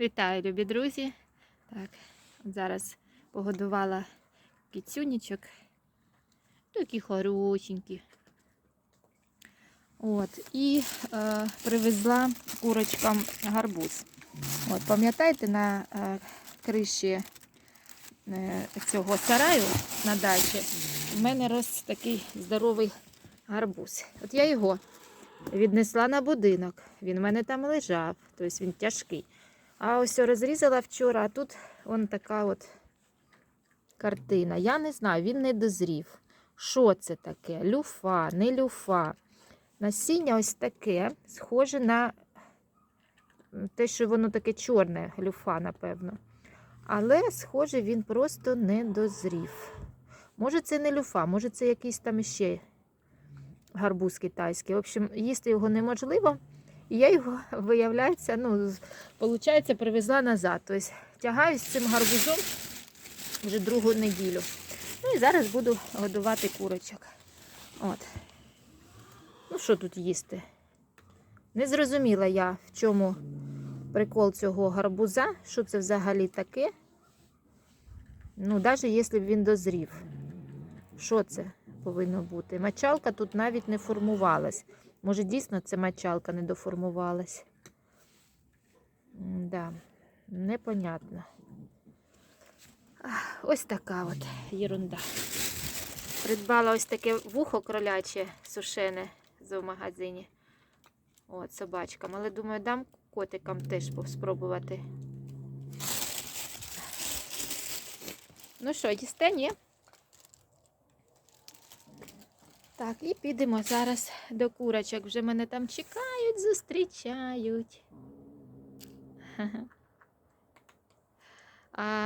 Вітаю, любі друзі. Так, от зараз погодувала кіцюнічок. Такі хорошенькі. От, і е, привезла курочкам гарбуз. От, пам'ятаєте, на е, криші е, цього сараю на дачі в мене рос такий здоровий гарбуз. От я його віднесла на будинок. Він в мене там лежав, тобто він тяжкий. А ось розрізала вчора, а тут вон така от картина. Я не знаю, він не дозрів. Що це таке? Люфа, не люфа. Насіння ось таке, схоже на те, що воно таке чорне, люфа, напевно. Але, схоже, він просто не дозрів. Може, це не люфа, може, це якийсь там ще гарбуз китайський. В общем, їсти його неможливо. І я його, виявляється, ну, виходить, привезла назад. Тобто тягаюсь цим гарбузом вже другу неділю. Ну і зараз буду годувати курочок. От. Ну, що тут їсти? Не зрозуміла я, в чому прикол цього гарбуза, що це взагалі таке. Ну, навіть якщо б він дозрів. Що це повинно бути? Мочалка тут навіть не формувалась. Може, дійсно це мочалка не доформувалась. Да, непонятно. Ось така от єрунда. Придбала ось таке вухо кроляче сушене в зоомагазині. От, собачкам. Але думаю, дам котикам теж спробувати. Ну що, їсте, ні? Так, і підемо зараз до курочок. Вже мене там чекають, зустрічають.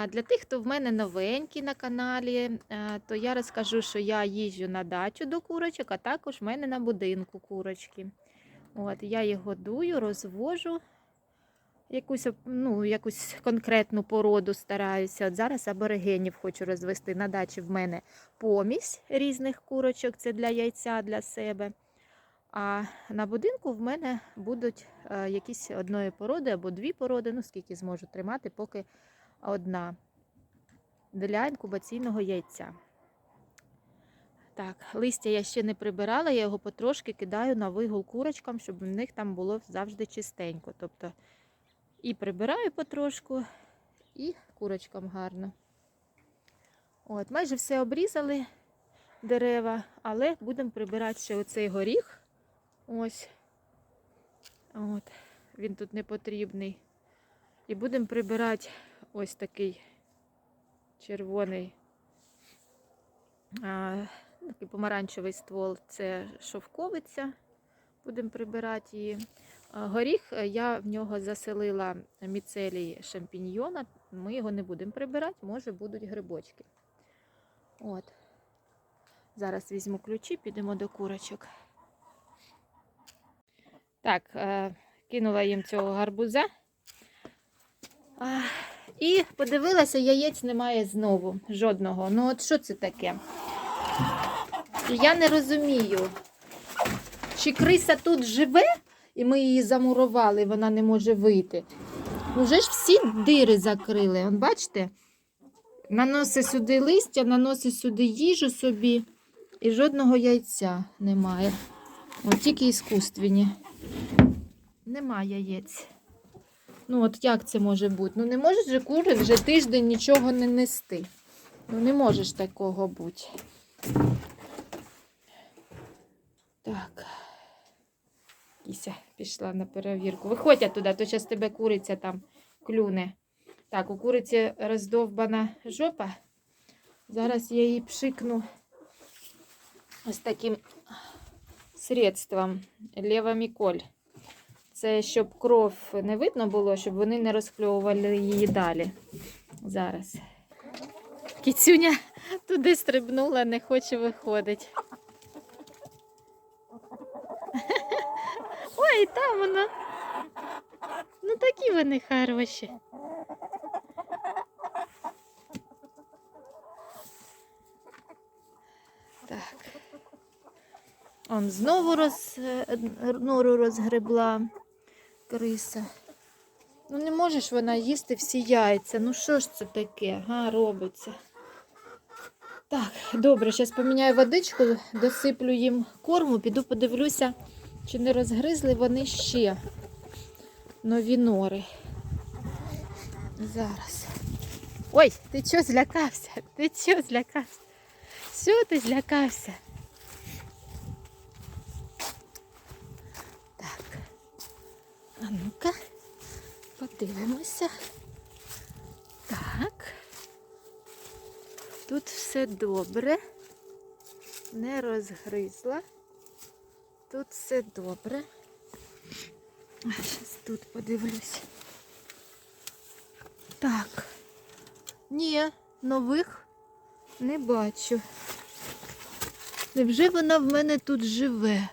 Для тих, хто в мене новенький на каналі, е, то я розкажу, що я їжджу на дачу до курочок, а також в мене на будинку курочки. От, я їх годую, розвожу. Якусь, ну, якусь конкретну породу стараюся. От зараз аборигенів хочу розвести. На дачі в мене помість різних курочок, це для яйця, для себе. А на будинку в мене будуть е, якісь одної породи або дві породи, ну скільки зможу тримати, поки одна для інкубаційного яйця. Так, листя я ще не прибирала, я його потрошки кидаю на вигул курочкам, щоб в них там було завжди чистенько. Тобто і прибираю потрошку, і курочкам гарно. От, майже все обрізали дерева, але будемо прибирати ще оцей горіх. Ось. От. Він тут не потрібний. І будемо прибирати ось такий червоний а, такий помаранчевий ствол це шовковиця. Будемо прибирати її. Горіх е, я в нього заселила міцелій шампіньйона. Ми його не будемо прибирати, може будуть грибочки. От. Зараз візьму ключі, підемо до курочок. Так, е, кинула їм цього гарбуза. І подивилася, яєць немає знову. Жодного. Ну, от що це таке? Я не розумію, чи криса тут живе, і ми її замурували, вона не може вийти. Уже ж всі дири закрили. От бачите? Наносить сюди листя, наносить сюди їжу собі, і жодного яйця немає. От тільки іскусственні. Немає яєць. Ну, от як це може бути? Ну, не може же кури вже тиждень нічого не нести. Ну, не може ж такого бути. Так. Кіся пішла на перевірку. Виходь туди, то зараз тебе куриця там клюне. Так, у куриці роздовбана жопа. Зараз я її пшикну ось таким средством левоміколь. Це щоб кров не видно було, щоб вони не розкльовували її далі. Зараз. Кіцюня туди стрибнула, не хоче виходити. Ой, там вона. Ну такі вони хороші. Так. Он знову роз... нору розгребла криса. Ну не можеш вона їсти всі яйця. Ну що ж це таке, га, робиться. Так, добре, зараз поміняю водичку, досиплю їм корму, піду подивлюся, чи не розгризли вони ще нові нори. Зараз. Ой, ти чого злякався? Ти чого злякався? Що ти злякався? Так. А ну-ка, подивимося. Так. Тут все добре. Не розгризла. Тут все добре. Зараз тут подивлюсь. Так. Ні, нових не бачу. Невже вона в мене тут живе?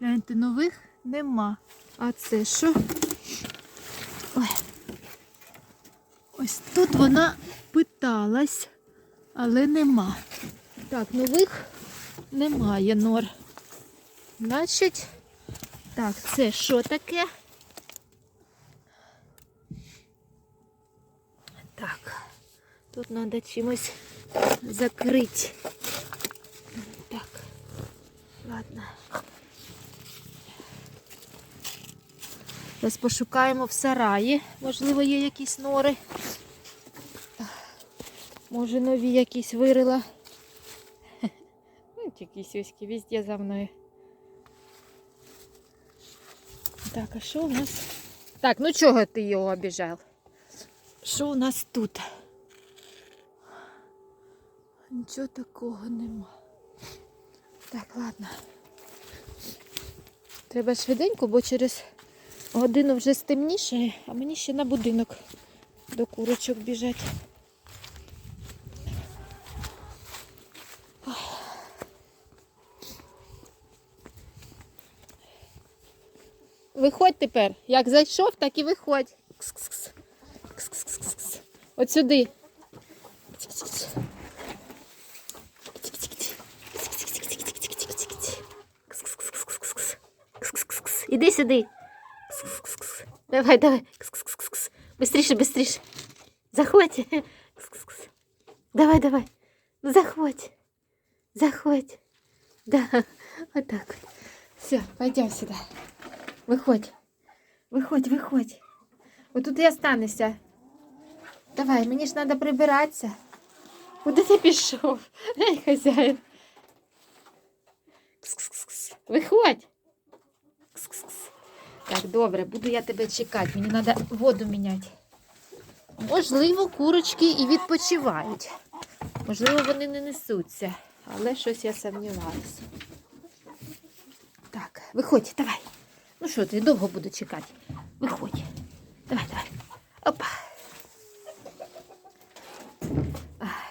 Гляньте, нових нема. А це що? Ой. Ось тут вона питалась, але нема. Так, нових немає нор. Значить, так, це що таке? Так, тут треба чимось закрити. Так, ладно. Зараз пошукаємо в сараї. Можливо, є якісь нори. Може, нові якісь вирила. Ну, тільки сюськи везде за мною. Так, а що у нас? Так, ну чого ти його обіжав? Що у нас тут? Нічого такого нема. Так, ладно. Треба швиденько, бо через годину вже стемніше, а мені ще на будинок до курочок біжать. Виходь тепер. Як зайшов, так і виходь. Кс-кс-кс. Кс-кс-кс-кс. От сюди. Кс-кс-кс. Кс-кс-кс-кс-кс. Іди сюди. Давай, давай. Быстріше, быстріше. Заходь. Давай, давай. Ну заходь. Заходь. Да. Вот. Все, пойдем сюда. Виходь. Виходь, виходь. Ось тут і останешся. Давай, мені ж треба прибиратися. Куди ти пішов? Ей, хазяїн. Виходь. Кс-кс-кс. Так, добре, буду я тебе чекати. Мені треба воду міняти. Можливо, курочки і відпочивають. Можливо, вони не несуться, але щось я сумніваюся. Так, виходь, давай. Ну що, ти довго буду чекати. Виходь. Давай, давай. Опа.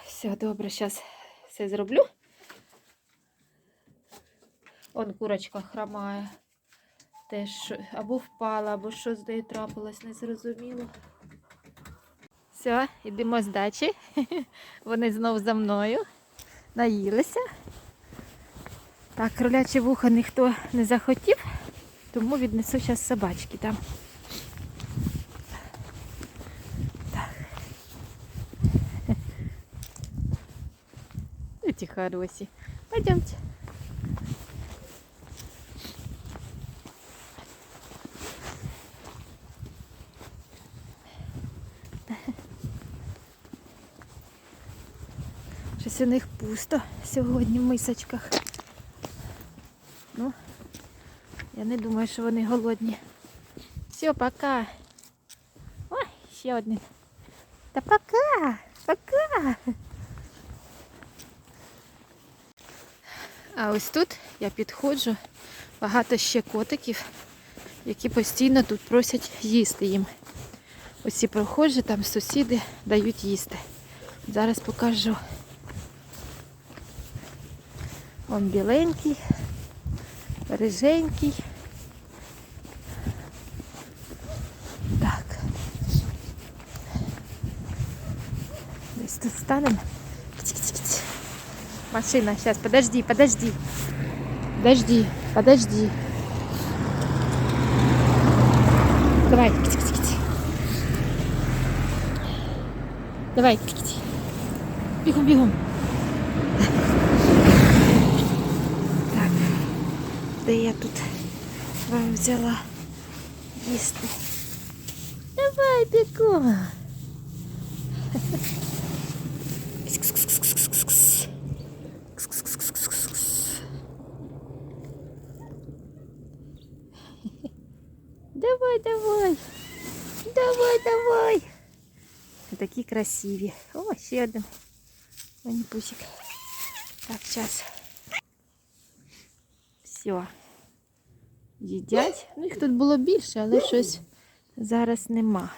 Все, добре, зараз все зроблю. Он курочка хромає. Теж або впала, або що з нею трапилось, не зрозуміло. Все, йдемо з дачі. Вони знов за мною. Наїлися. Так, кроляче вухо ніхто не захотів, тому віднесу зараз собачки там. Так. Эти хорошие. Пойдемте. Щось у них пусто сьогодні в мисочках. Ну, я не думаю, що вони голодні. Все, пока. Ой, ще один. Та пока, пока. А ось тут я підходжу, багато ще котиків, які постійно тут просять їсти їм. Ось ці проходжі, там сусіди дають їсти. Зараз покажу. Он біленький, риженький. тут станемо. Киць-киць-киць. Машина, сейчас, подожди, подожди. Подожди, подожди. Давай, киць-киць-киць. Давай, кіті. Бігом, бігом. Так, де я тут вам взяла їсти? Давай, бігом. Давай, давай. Давай. Такі красиві. О, ще один. Мені пусик. Так, зараз. Все. Їдять. Ну, їх тут було більше, але щось зараз нема.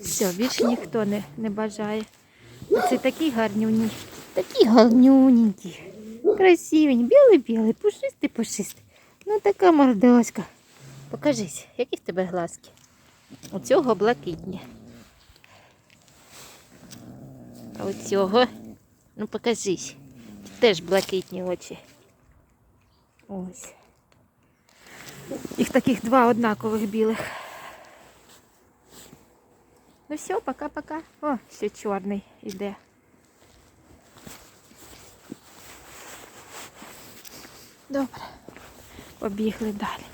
Все, більше ніхто не, не бажає. Це такі гарнюні. Такі гарнюненькі. Красивенькі. Білий-білий, пушистий, пушистий. Ну така мордоська. Покажись, які в тебе глазки. У цього блакитні. А у цього, ну покажись. Теж блакитні очі. Ось. Їх таких два однакових білих. Ну все, пока-пока. О, ще чорний іде. Добре. Побігли далі.